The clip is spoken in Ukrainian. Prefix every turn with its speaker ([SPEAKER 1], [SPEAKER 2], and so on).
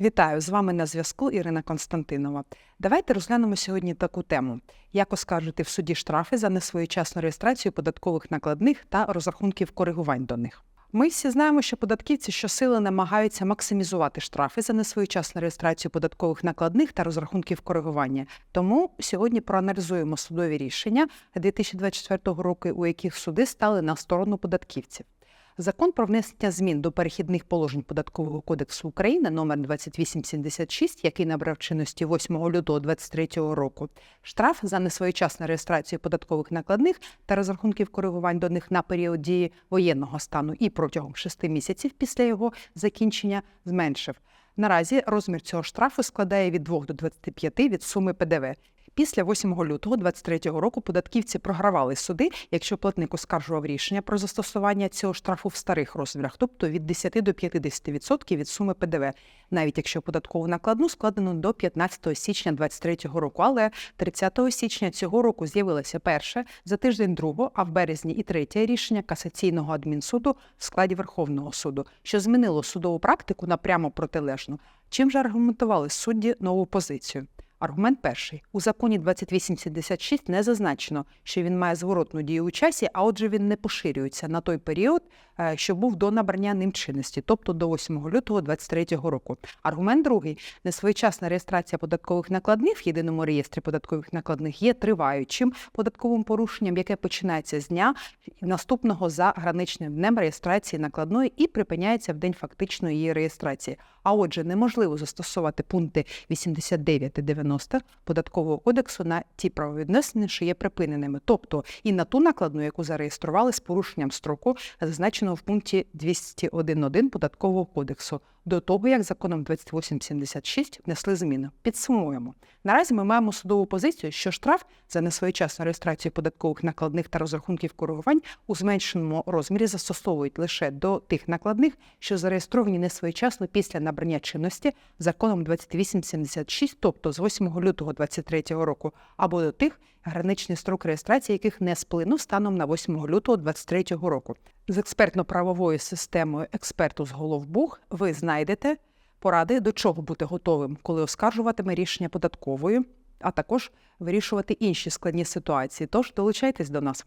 [SPEAKER 1] Вітаю з вами на зв'язку Ірина Константинова. Давайте розглянемо сьогодні таку тему: як оскаржити в суді штрафи за несвоєчасну реєстрацію податкових накладних та розрахунків коригувань до них. Ми всі знаємо, що податківці щосили намагаються максимізувати штрафи за несвоєчасну реєстрацію податкових накладних та розрахунків коригування. Тому сьогодні проаналізуємо судові рішення 2024 року, у яких суди стали на сторону податківців. Закон про внесення змін до перехідних положень податкового кодексу України номер 2876, який набрав чинності 8 лютого 2023 року. Штраф за несвоєчасну реєстрацію податкових накладних та розрахунків коригувань до них на період дії воєнного стану і протягом 6 місяців після його закінчення зменшив. Наразі розмір цього штрафу складає від 2 до 25 від суми ПДВ. Після 8 лютого 2023 року податківці програвали суди, якщо платник оскаржував рішення про застосування цього штрафу в старих розмірах, тобто від 10 до 50% від суми ПДВ, навіть якщо податкову накладну складено до 15 січня 2023 року. Але 30 січня цього року з'явилося перше за тиждень другого, а в березні і третє рішення касаційного адмінсуду в складі Верховного суду, що змінило судову практику на прямо протилежну. Чим же аргументували судді нову позицію? Аргумент перший. У законі 2876 не зазначено, що він має зворотну дію у часі, а отже, він не поширюється на той період, що був до набрання ним чинності, тобто до 8 лютого 2023 року. Аргумент другий несвоєчасна реєстрація податкових накладних в єдиному реєстрі податкових накладних є триваючим податковим порушенням, яке починається з дня наступного за граничним днем реєстрації накладної і припиняється в день фактичної її реєстрації. А отже, неможливо застосувати пункти 89 і 90 податкового кодексу на ті правовідносини, що є припиненими, тобто і на ту накладну, яку зареєстрували з порушенням строку, зазначеного в пункті 201.1 податкового кодексу. До того, як законом 2876 внесли зміни. Підсумуємо. Наразі ми маємо судову позицію, що штраф за несвоєчасну реєстрацію податкових накладних та розрахунків коригувань у зменшеному розмірі застосовують лише до тих накладних, що зареєстровані несвоєчасно після набрання чинності законом 2876, тобто з 8 лютого 2023 року, або до тих, граничний строк реєстрації яких не сплинув станом на 8 лютого 2023 року. З експертно-правовою системою експерту з Головбух ви знайдете поради, до чого бути готовим, коли оскаржуватиме рішення податкової, а також вирішувати інші складні ситуації. Тож долучайтесь до нас.